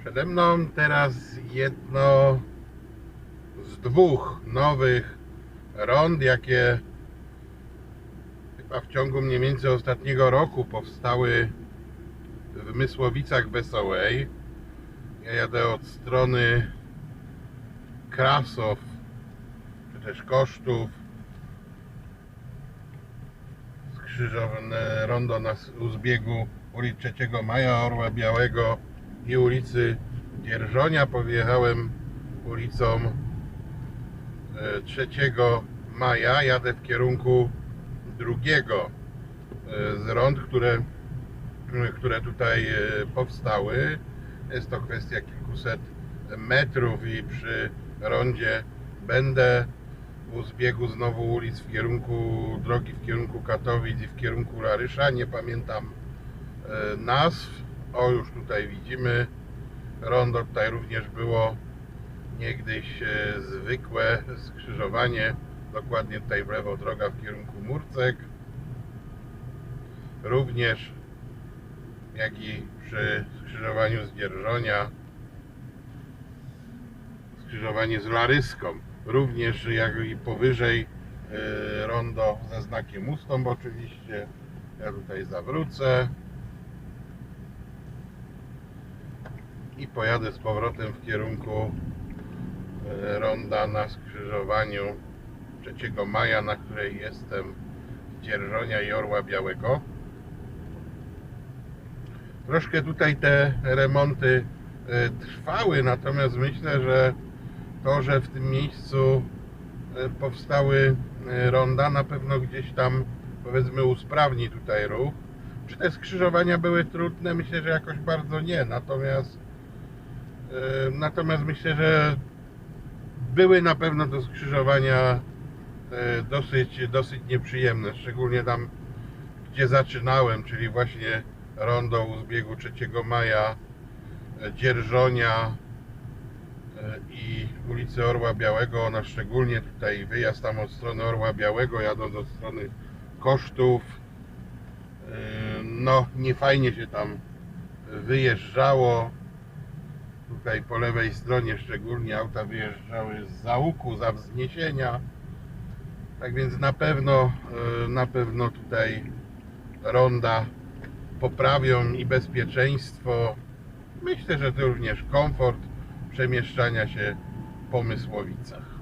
Przede mną teraz jedno z dwóch nowych rond, jakie chyba w ciągu mniej więcej ostatniego roku powstały w Mysłowicach Wesołej. Ja jadę od strony Krasow, czy też Kosztów. Skrzyżowane rondo na, u zbiegu ulic 3 Maja, Orła Białego i ulicy Dzierżonia. Podjechałem ulicą e, 3 Maja. Jadę w kierunku drugiego e, z rond, które, które tutaj e, powstały. Jest to kwestia kilkuset metrów i przy rondzie będę u zbiegu znowu ulic w kierunku drogi w kierunku Katowic i w kierunku Larysza. Nie pamiętam e, nazw. O, już tutaj widzimy. Rondo tutaj również było niegdyś e, zwykłe skrzyżowanie. Dokładnie tutaj w lewo droga w kierunku Murcek. Również jak i przy skrzyżowaniu z Dzierżonia skrzyżowanie z Laryską. Również jak i powyżej e, rondo ze znakiem ustąp oczywiście. Ja tutaj zawrócę. I pojadę z powrotem w kierunku e, ronda na skrzyżowaniu 3 maja, na której jestem Dzierżonia i Orła Białego. Troszkę tutaj te remonty e, trwały, natomiast myślę, że to, że w tym miejscu e, powstały ronda, na pewno gdzieś tam powiedzmy usprawni tutaj ruch. Czy te skrzyżowania były trudne? Myślę, że jakoś bardzo nie. Natomiast natomiast myślę, że były na pewno to skrzyżowania e, dosyć, dosyć nieprzyjemne, szczególnie tam gdzie zaczynałem, czyli właśnie rondo u zbiegu 3 maja, e, Dzierżonia, e, i ulicy Orła Białego, ona szczególnie tutaj wyjazd tam od strony Orła Białego, jadąc od strony Kosztów, e, no nie fajnie się tam wyjeżdżało. Tutaj po lewej stronie szczególnie auta wyjeżdżały z załuku, za wzniesienia. Tak więc na pewno, e, na pewno tutaj ronda poprawią i bezpieczeństwo. Myślę, że to również komfort przemieszczania się po Mysłowicach.